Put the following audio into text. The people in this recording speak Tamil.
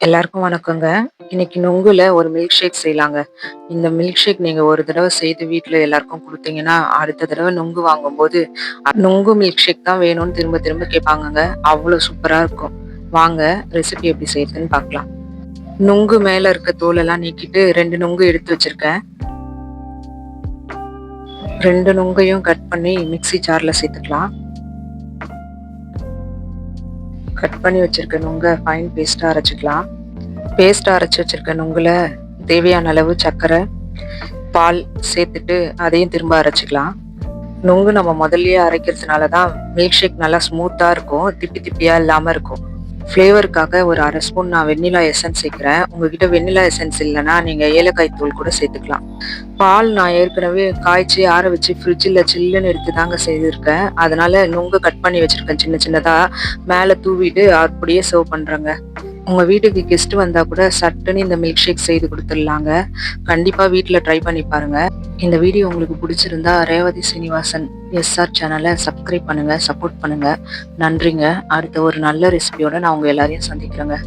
எல்லாருக்கும் வணக்கங்க. இன்னைக்கு நொங்குல ஒரு மில்க் ஷேக் செய்யலாங்க. இந்த மில்க் ஷேக் நீங்க ஒரு தடவை செய்து வீட்டில் எல்லாருக்கும் கொடுத்தீங்கன்னா அடுத்த தடவை நுங்கு வாங்கும்போது, அ நுங்கு மில்க் ஷேக் தான் வேணும்னு திரும்ப திரும்ப கேட்பாங்கங்க. அவ்வளோ சூப்பரா இருக்கும். வாங்க ரெசிபி எப்படி செய்யறதுன்னு பார்க்கலாம். நுங்கு மேல இருக்க தோலெல்லாம் நீக்கிட்டு ரெண்டு நுங்கு எடுத்து வச்சிருக்கேன். ரெண்டு நுங்கையும் கட் பண்ணி மிக்ஸி ஜார்ல சேர்த்துக்கலாம். கட் பண்ணி வச்சிருக்க நுங்கை ஃபைன் பேஸ்ட்டாக அரைச்சிக்கலாம் பேஸ்ட்டாக அரைச்சி வச்சிருக்க நுங்கில் தேவையான அளவு சர்க்கரை, பால் சேர்த்துட்டு அதையும் திரும்ப அரைச்சிக்கலாம் நுங்கு நம்ம முதல்லயே அரைக்கிறதுனால தான் மில்க் ஷேக் நல்லா ஸ்மூத்தாக இருக்கும். திப்பி திப்பியாக இல்லாமல் இருக்கும். ஃப்ளேவருக்காக ஒரு அரை ஸ்பூன் நான் வெண்ணிலா எசன்ஸ் சேர்க்குறேன் உங்ககிட்ட வெண்ணிலா எசன்ஸ் இல்லைன்னா நீங்கள் ஏலக்காய் தூள் கூட சேர்த்துக்கலாம். பால் நான் ஏற்கனவே காய்ச்சி ஆற வச்சு ஃப்ரிட்ஜில் சில்லுன்னு எடுத்து தாங்க செய்திருக்கேன். அதனால நுங்கு கட் பண்ணி வச்சுருக்கேன் சின்ன சின்னதாக மேலே தூவிட்டு அப்படியே சர்வ் பண்ணுறேங்க உங்கள் வீட்டுக்கு கெஸ்ட் வந்தால் கூட சட்டுன்னு இந்த மில்க் ஷேக் செய்து கொடுத்துடலாங்க கண்டிப்பாக வீட்டில் ட்ரை பண்ணி பாருங்கள் இந்த வீடியோ உங்களுக்கு பிடிச்சிருந்தா ரேவதி சீனிவாசன் எஸ்ஆர் சேனலை சப்ஸ்கிரைப் பண்ணுங்கள் சப்போர்ட் பண்ணுங்கள் நன்றிங்க. அடுத்த ஒரு நல்ல ரெசிபியோட நான் உங்கள் எல்லாரையும் சந்திக்கிறேங்க.